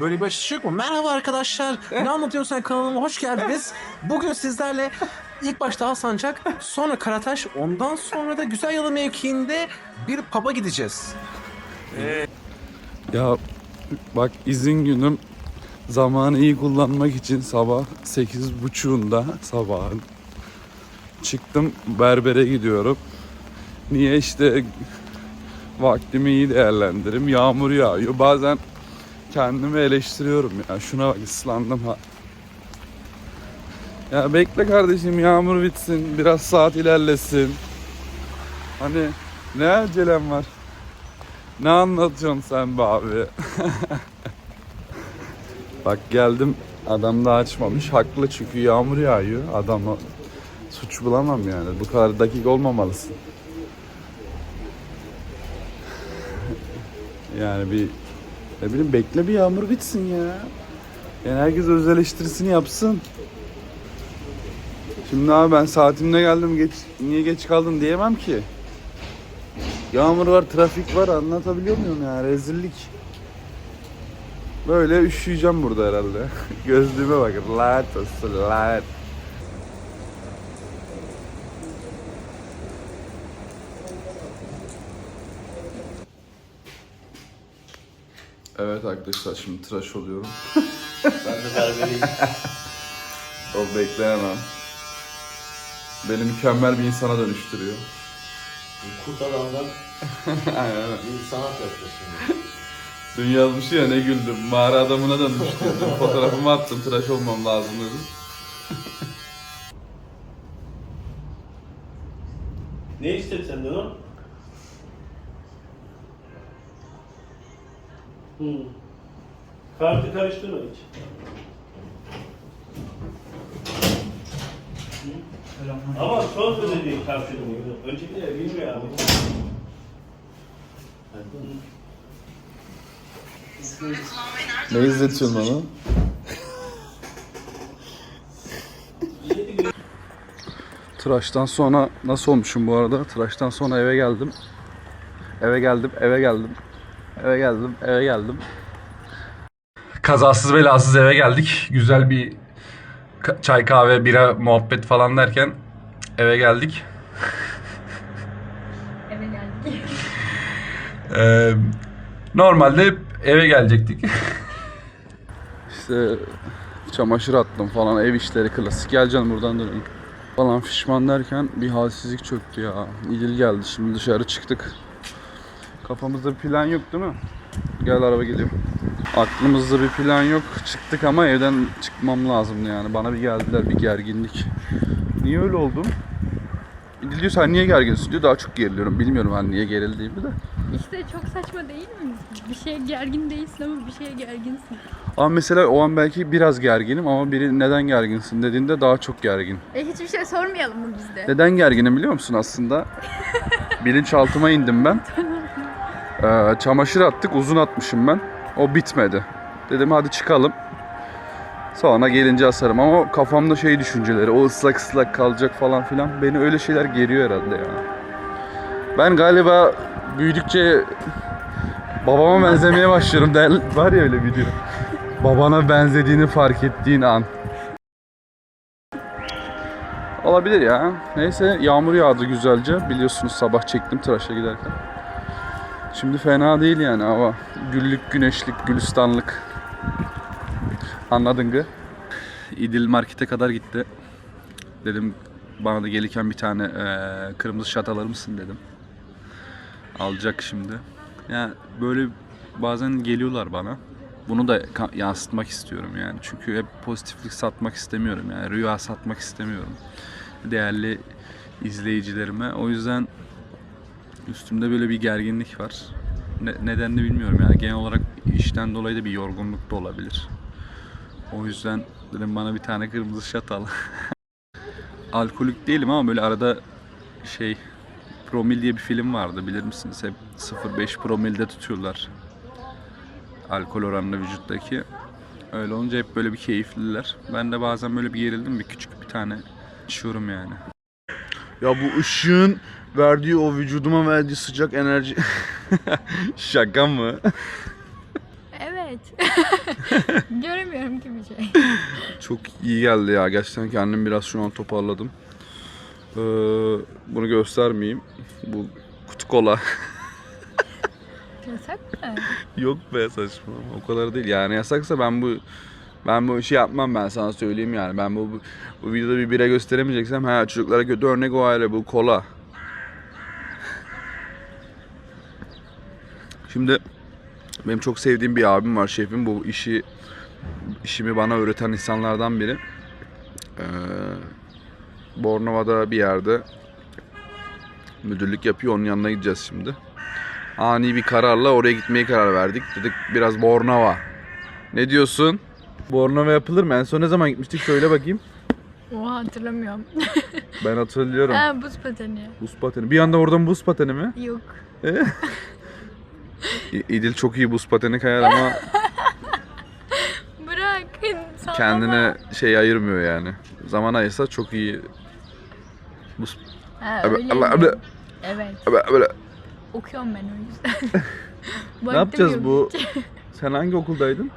Böyle bir açış yok mu? Merhaba arkadaşlar. Ne anlatıyorsun sen kanalıma hoş geldiniz. Bugün sizlerle ilk başta Alsancak, sonra Karataş, ondan sonra da Güzel Yalı mevkiinde bir pub'a gideceğiz. Ya bak izin günüm zamanı iyi kullanmak için sabah 8.30'unda sabahın çıktım berbere gidiyorum. Niye işte vaktimi iyi değerlendiririm. Yağmur yağıyor. Bazen kendimi eleştiriyorum ya. Şuna bak ıslandım ha. Ya bekle kardeşim yağmur bitsin. Biraz saat ilerlesin. Hani ne acelem var? Ne anlatıyorsun sen be abi? Bak geldim adam da açmamış. Haklı çünkü yağmur yağıyor. Adama suç bulamam yani. Bu kadar dakik olmamalısın. Yani bir ne bileyim bekle bir yağmur bitsin ya. Yani herkes öz eleştirisini yapsın. Şimdi abi ben saatimde geldim geç niye geç kaldın diyemem ki. Yağmur var, trafik var anlatabiliyor muyum ya? Rezillik. Böyle üşüyeceğim burada herhalde. Gözlüğüme bak. Lanet olsun lanet. Evet arkadaşlar şimdi tıraş oluyorum. Ben de berberiyim. O bekleyemem. Beni mükemmel bir insana dönüştürüyor. Kurt adamdan bir sanat şimdi. Dün yazmıştı ya ne güldüm. Mağara adamına dönmüştüm. Dün fotoğrafımı attım tıraş olmam lazım dedim. Ne istedin senden o? Hmm. Kartı karıştırma hiç. Hı? Ama son ödediğin kartını Öncekileri bilmiyor abi. Ne izletiyorsun bana? Tıraştan sonra nasıl olmuşum bu arada? Tıraştan sonra eve geldim. Eve geldim, eve geldim. Eve geldim, eve geldim. Kazasız belasız eve geldik. Güzel bir çay kahve bira muhabbet falan derken eve geldik. Eve geldik. Ee, normalde eve gelecektik. işte çamaşır attım falan ev işleri klasik. Geleceğim buradan dönelim. Falan fişman derken bir halsizlik çöktü ya. İdil geldi şimdi dışarı çıktık. Kafamızda bir plan yok değil mi? Gel araba geliyor. Aklımızda bir plan yok. Çıktık ama evden çıkmam lazımdı yani. Bana bir geldiler bir gerginlik. Niye öyle oldum? İdil diyor sen niye gerginsin diyor. Daha çok geriliyorum. Bilmiyorum hani niye gerildiğimi de. İşte çok saçma değil mi? Bir şeye gergin değilsin ama bir şeye gerginsin. Ama mesela o an belki biraz gerginim ama biri neden gerginsin dediğinde daha çok gergin. E hiçbir şey sormayalım mı biz de? Neden gerginim biliyor musun aslında? Bilinçaltıma indim ben. Ee, çamaşır attık uzun atmışım ben. O bitmedi. Dedim hadi çıkalım. Sonra gelince asarım ama kafamda şey düşünceleri o ıslak ıslak kalacak falan filan beni öyle şeyler geriyor herhalde ya. Ben galiba büyüdükçe babama benzemeye başlıyorum der, var ya öyle video. Babana benzediğini fark ettiğin an. Olabilir ya. Neyse yağmur yağdı güzelce. Biliyorsunuz sabah çektim tıraşa giderken. Şimdi fena değil yani hava. Güllük, güneşlik, gülistanlık. Anladın gı? İdil markete kadar gitti. Dedim bana da gelirken bir tane eee, kırmızı şat alır mısın dedim. Alacak şimdi. Ya böyle bazen geliyorlar bana. Bunu da yansıtmak istiyorum yani. Çünkü hep pozitiflik satmak istemiyorum yani. Rüya satmak istemiyorum. Değerli izleyicilerime. O yüzden üstümde böyle bir gerginlik var. Ne, nedenini bilmiyorum yani. Genel olarak işten dolayı da bir yorgunluk da olabilir. O yüzden dedim bana bir tane kırmızı şat al. Alkolik değilim ama böyle arada şey Promil diye bir film vardı bilir misiniz? Hep 0.5 promilde tutuyorlar. Alkol oranını vücuttaki. Öyle olunca hep böyle bir keyifliler. Ben de bazen böyle bir gerildim bir küçük bir tane içiyorum yani. Ya bu ışığın verdiği o vücuduma verdiği sıcak enerji... Şaka mı? Evet. Göremiyorum ki bir şey. Çok iyi geldi ya. Gerçekten kendim biraz şu an toparladım. Ee, bunu göstermeyeyim. Bu kutu kola. Yasak mı? Yok be saçmalama. O kadar değil. Yani yasaksa ben bu ben bu işi yapmam ben sana söyleyeyim yani. Ben bu, bu, videoda bir bira gösteremeyeceksem ha çocuklara kötü örnek o aile bu kola. Şimdi benim çok sevdiğim bir abim var şefim. Bu işi işimi bana öğreten insanlardan biri. Ee, Bornova'da bir yerde müdürlük yapıyor. Onun yanına gideceğiz şimdi ani bir kararla oraya gitmeye karar verdik. Dedik biraz Bornova. Ne diyorsun? Bornova yapılır mı? En son ne zaman gitmiştik? Söyle bakayım. Oha hatırlamıyorum. Ben hatırlıyorum. ha buz pateni. Buz pateni. Bir anda oradan buz pateni mi? Yok. İ- İdil çok iyi buz pateni kayar ama Bırak. Sallama. kendine şey ayırmıyor yani. Zaman ayırsa çok iyi. Buz... Ha, Abi- öyle Allah- mi? abi- Evet. Böyle- böyle- Okuyorum ben o yüzden. Ne Vaktim yapacağız yok bu? Sen hangi okuldaydın?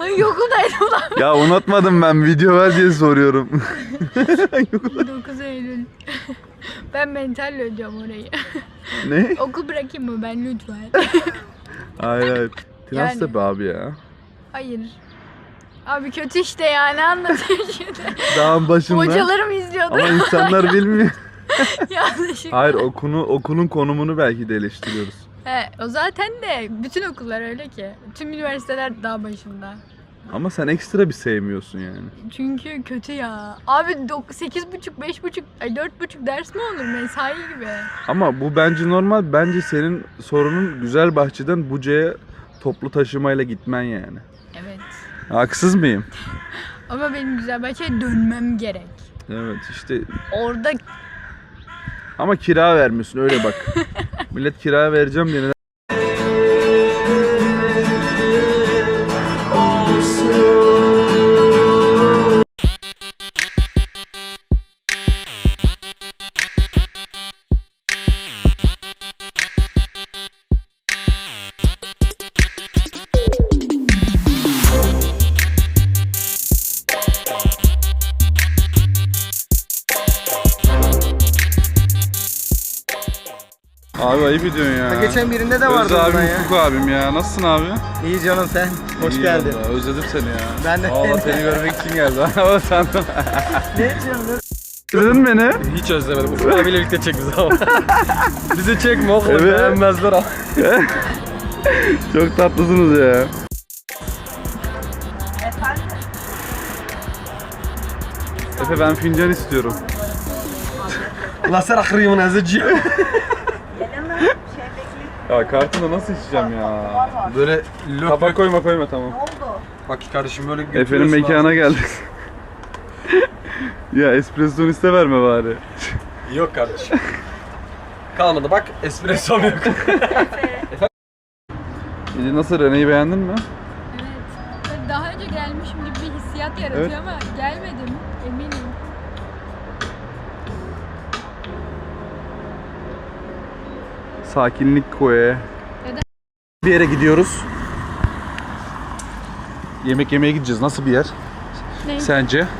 Ay okuldaydım lan. Ya unutmadım ben. Video ver diye soruyorum. 9 Eylül. ben mentalle ödüyorum orayı. ne? Okul bırakayım mı ben lütfen? Hayır hayır. Yani- Transtepe abi ya. Hayır. Abi kötü işte ya ne anlatıyor şimdi. Dağın başında. Hocalarım izliyordu. Ama insanlar bilmiyor. Yanlışlıkla. Hayır okunu, okulun konumunu belki de eleştiriyoruz. He, o zaten de bütün okullar öyle ki. Tüm üniversiteler daha başında. Ama sen ekstra bir sevmiyorsun yani. Çünkü kötü ya. Abi dok- sekiz buçuk, beş buçuk, ay dört buçuk ders mi olur mesai gibi? Ama bu bence normal. Bence senin sorunun güzel bahçeden Buca'ya toplu taşımayla gitmen yani. Evet. Haksız mıyım? Ama benim güzel bahçeye dönmem gerek. Evet işte Orada ama kira vermiyorsun öyle bak. Millet kira vereceğim diye Abi ayıp ediyorsun ya. Geçen birinde de vardı bundan abim, ya. Ufuk abim ya. Nasılsın abi? İyi canım sen. Hoş İyi geldin. vallahi, Özledim seni ya. Ben de Valla seni. görmek için geldim. Ama sandım. Ne canım? Özledin beni. Hiç özlemedim. Ufuk abiyle birlikte çek bizi ama. bizi çekme oğlum. Evet. Beğenmezler ama. Çok tatlısınız ya. Efe ben fincan istiyorum. Laser akırıyımın azıcı. Ya kartını nasıl içeceğim ya? Böyle lök Tabak koyma koyma tamam. Bak kardeşim böyle Efe'nin götürüyorsun mekana ağzına. geldik. ya espresso iste verme bari. Yok kardeşim. Kalmadı bak espresso yok. İyi nasıl Rene'yi beğendin mi? evet. Daha önce gelmişim gibi bir hissiyat yaratıyor Evet. ama gelmedim Sakinlik koy. Neden? Bir yere gidiyoruz. Yemek yemeye gideceğiz. Nasıl bir yer? Ne? Sence?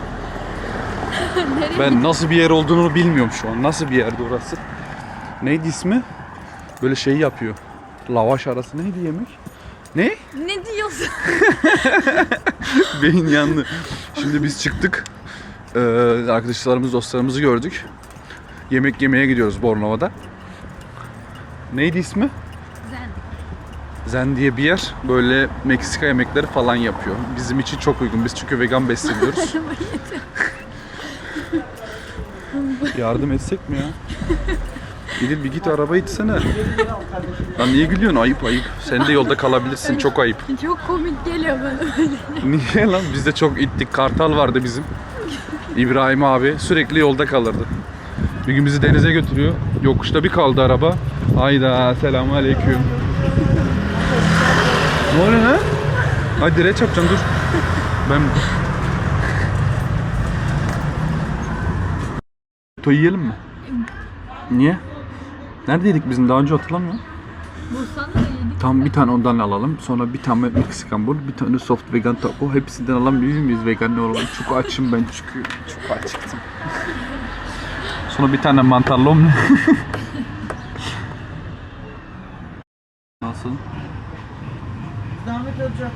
Ben nasıl bir yer olduğunu bilmiyorum şu an. Nasıl bir yerde orası? Neydi ismi? Böyle şey yapıyor. Lavaş arası neydi yemek? Ne? Ne diyorsun? Beyin yandı. Şimdi biz çıktık. Ee, arkadaşlarımız, dostlarımızı gördük. Yemek yemeye gidiyoruz Bornova'da. Neydi ismi? Zen. Zen diye bir yer. Böyle Meksika yemekleri falan yapıyor. Bizim için çok uygun. Biz çünkü vegan besleniyoruz. Yardım etsek mi ya? İdil bir git araba itsene. Lan niye gülüyorsun? Ayıp ayıp. Sen de yolda kalabilirsin. Çok ayıp. Çok komik geliyor bana. Niye lan? Biz de çok ittik. Kartal vardı bizim. İbrahim abi sürekli yolda kalırdı. Bir gün bizi denize götürüyor. Yokuşta bir kaldı araba. Hayda selamun aleyküm. Ne oluyor lan? Hadi direğe çarpacağım dur. Ben... To yiyelim mi? Niye? Neredeydik bizim daha önce hatırlamıyorum. Bursa'nda da Tam bir tane ondan alalım. Sonra bir tane Meksikan bol, bir tane soft vegan taco. Hepsinden alamıyor muyuz vegan ne olalım? Çok açım ben çünkü. Çok acıktım. Sonra bir tane mantarlı omlet. Nasıl? Zahmet hocam.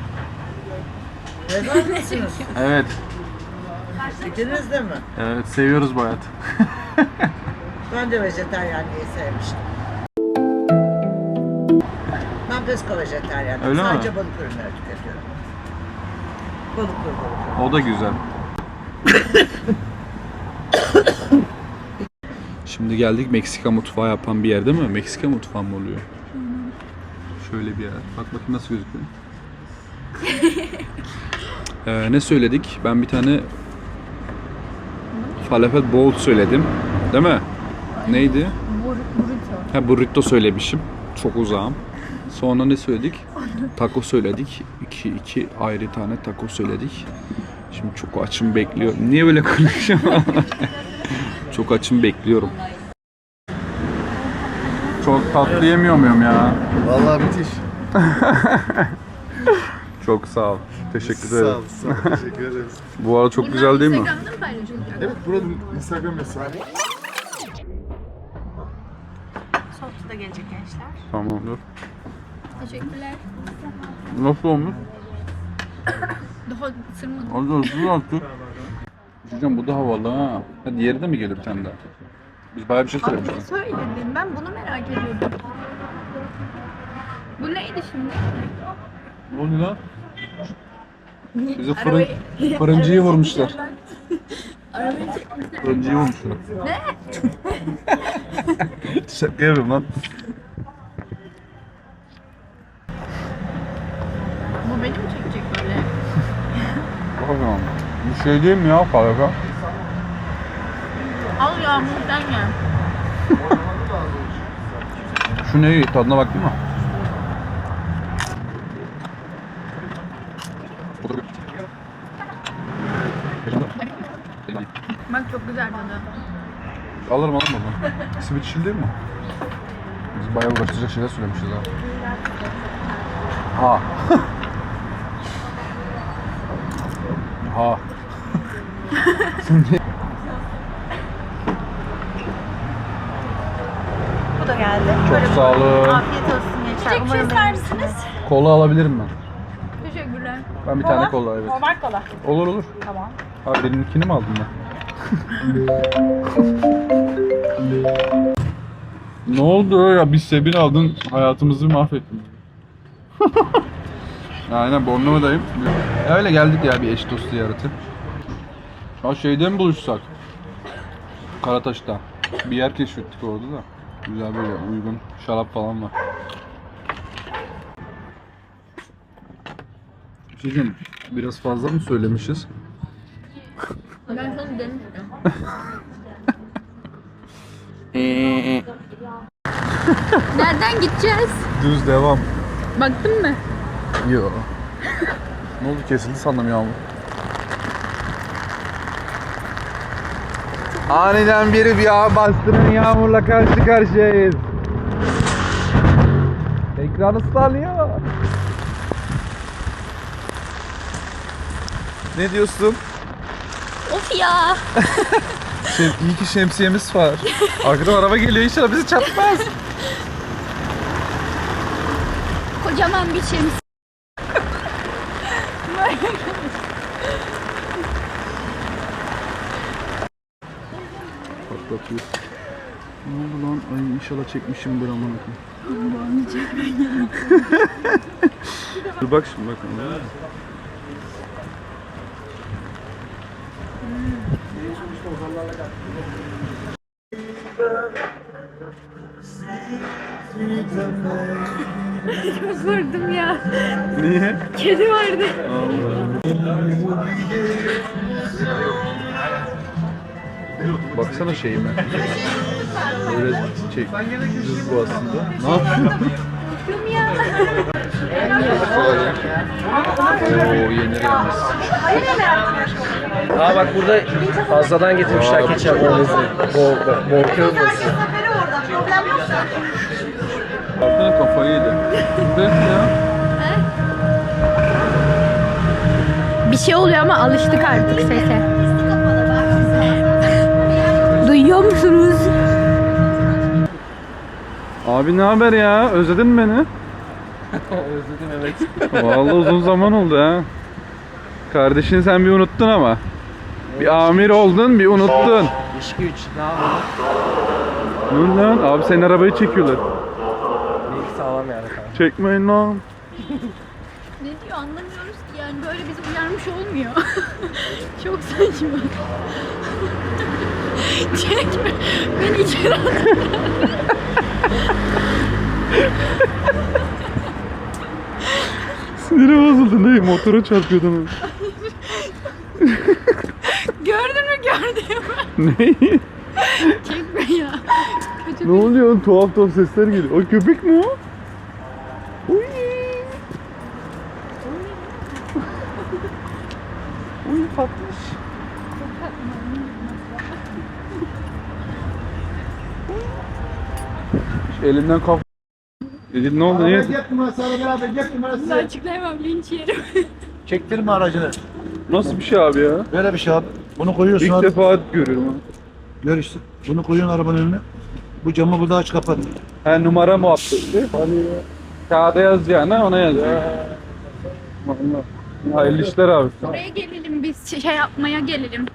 Vegan mısınız? Evet. İkiniz de mi? Evet seviyoruz bu hayatı. Ben de vejetaryenliği sevmiştim. Ben pesko vejetaryenim. Öyle mi? Sadece balık ürünleri tüketiyorum. Balık ürünleri. O da güzel. Şimdi geldik Meksika mutfağı yapan bir yer değil mi? Meksika mutfağı mı oluyor? Şöyle bir yer. Bak bakayım nasıl gözüküyor. Ee, ne söyledik? Ben bir tane falafel bowl söyledim. Değil mi? Neydi? Bur burrito. Ha burrito söylemişim. Çok uzağım. Sonra ne söyledik? Taco söyledik. İki, iki ayrı tane taco söyledik. Şimdi çok açım bekliyor. Niye böyle konuşuyorum? çok açım bekliyorum. Çok tatlı yemiyor muyum ya? Vallahi müthiş. Çok sağ ol. Teşekkür Sağ ederim. ol, sağ ol. Teşekkür ederiz. Bu arada çok güzel değil mi? Instagram'da mı? Evet, burada Instagram hesabı. Soğukta da gelecek gençler. Tamam dur. Teşekkürler. Nasıl olmuş? Daha ısırmadım. Az hızlı artık. Hocam bu da havalı ha. Hadi diğeri de mi gelir bir tane daha? Biz bayağı bir şey Abi ne söyledin? Ben bunu merak ediyordum. Bu neydi şimdi? Ne oldu lan? Bizi fırın, Arabayı- fırıncıyı vurmuşlar. Arabayı çekmişler. Fırıncıyı vurmuşlar. Ne? Şaka yapıyorum lan. Bu beni mi çekecek böyle? Bakalım. Bir şey değil mi ya kanka? Al yağmur sen ye. Şu ne tadına bak değil mi? Bak çok güzel tadı. Alırım alırım oradan. Simit işi değil mi? Biz bayağı uğraştıracak şeyler söylemişiz ha. Ha. ha. Bu da geldi. Çok sağ olun. Afiyet olsun gençler. Çiçek Umarım ister misiniz? Kola alabilirim ben. Teşekkürler. Ben bir tane kola evet. Normal kola. Olur olur. Tamam. Ha benimkini mi aldın ben? ne oldu ya? Biz Sebin aldın, hayatımızı mahvettin. Aynen Bornova'dayım. Öyle geldik ya bir eş dost ziyareti. Ha şeyde mi buluşsak? Karataş'ta. Bir yer keşfettik orada da. Güzel böyle uygun şarap falan var. Bir şey biraz fazla mı söylemişiz? Ben sana demiştim. Nereden gideceğiz? Düz devam. Baktın mı? Yo. ne oldu kesildi sandım yağmur. Aniden biri bir yağ bastıran yağmurla karşı karşıyayız. Ekran ıslanıyor. Ne diyorsun? Of ya. Şey, iyi ki şemsiyemiz var. Arkadan araba geliyor inşallah bizi çarpmaz. Kocaman bir şems. Patlatıyor. Ne oldu lan? Ay inşallah çekmişimdir aman akım. Dur bak şimdi bak. Vurdum ya. Niye? Kedi vardı. Baksana şeyime. Böyle çek. Düz bu aslında. Ne yapıyorsun? Oo yenir yalnız. Aa bak burada fazladan getirmişler ketçap mayonezi. Bol, bol, bol köz Zaten kafayı yedi. Evet ya. Bir şey oluyor ama alıştık artık sese. Duyuyor musunuz? Abi ne haber ya? Özledin mi beni? Özledim evet. Vallahi uzun zaman oldu ha. Kardeşini sen bir unuttun ama. Bir amir oldun, bir unuttun. İş güç. Ne yapalım? Dur lan, abi senin arabayı çekiyorlar. Bilgi sağlam yani kanka. Çekmeyin lan. Ne diyor anlamıyoruz ki yani böyle bizi uyarmış olmuyor. Çok saçma. Çekme. Beni içeri at. Sinirim bozuldu ne? Motora çarpıyordum. Gördün mü gördün mü? ne? Çekme ya. Kötü ne oluyor? Tuhaf tuhaf sesler geliyor. O köpek mi o? Elinden kaf... Dedim ne oldu? Niye? Get numarası ara beraber bir numarası. açıklayamam linç yerim. Çektirme aracını. Nasıl bir şey abi ya? Böyle bir şey abi. Bunu koyuyorsun İlk abi. defa görüyorum ha. Gör işte. Bunu koyuyorsun arabanın önüne. Bu camı burada aç kapat. Ha numara muhabbeti. Hani kağıda yazacağına ona yaz. Vallahi. Hayırlı işler abi. Oraya gelelim biz şey yapmaya gelelim.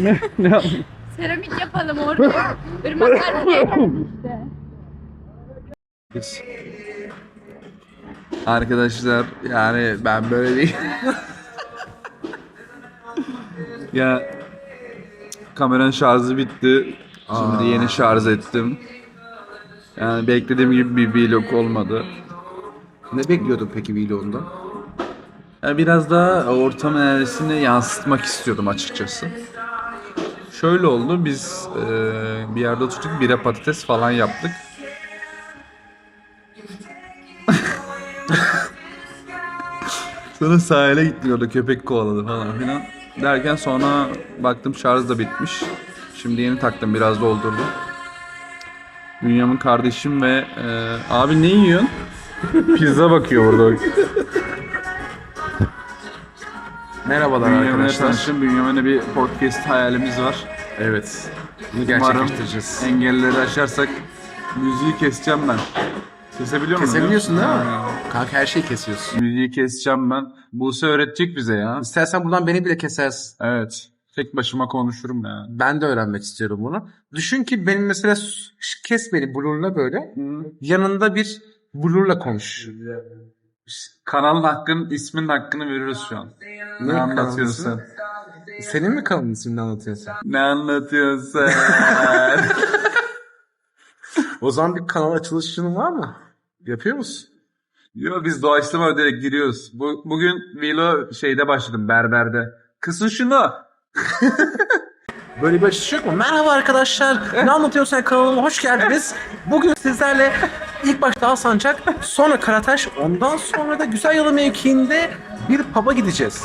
ne, ne yap- Seramik yapalım orada. Irmaklar diye işte. Arkadaşlar yani ben böyle değil. ya kameranın şarjı bitti. Şimdi yeni şarj ettim. Yani beklediğim gibi bir vlog olmadı. Ne bekliyordun peki vlogunda? Yani biraz daha ortam enerjisini yansıtmak istiyordum açıkçası. Şöyle oldu, biz e, bir yerde oturduk, bira patates falan yaptık. Sonra sahile gittik orada köpek kovaladı falan filan. Derken sonra baktım şarj da bitmiş. Şimdi yeni taktım, biraz doldurdum. Bünyamin kardeşim ve e, abi ne yiyorsun? Pizza bakıyor burada. Merhabalar Bünyamin'le arkadaşlar. tanıştım. Bünyamin'le bir podcast hayalimiz var. Evet. Bunu Umarım gerçekleştireceğiz. engelleri aşarsak müziği keseceğim ben. Kesebiliyor muyum? Kesebiliyorsun değil mi? Kanka her şeyi kesiyorsun. Müziği keseceğim ben. Buse öğretecek bize ya. İstersen buradan beni bile kesersin. Evet. Tek başıma konuşurum ya. Ben de öğrenmek istiyorum bunu. Düşün ki benim mesela kes beni blurla böyle. Yanında bir blurla konuş. Kanalın hakkın, ismin hakkını veriyoruz şu an. Ne, Ne anlatıyorsun sen? Senin mi kanalın ismini anlatıyorsun? Ne anlatıyorsun sen? O zaman bir kanal açılışın var mı? Yapıyor musun? Yo biz doğaçlama direkt giriyoruz. Bu, bugün Vilo şeyde başladım berberde. Kısın şunu. Böyle bir açılış yok mu? Merhaba arkadaşlar. Ne anlatıyorsun sen kanalıma hoş geldiniz. Bugün sizlerle ilk başta Alsancak, sonra Karataş, ondan sonra da Güzel Yalı mevkiinde bir pub'a gideceğiz.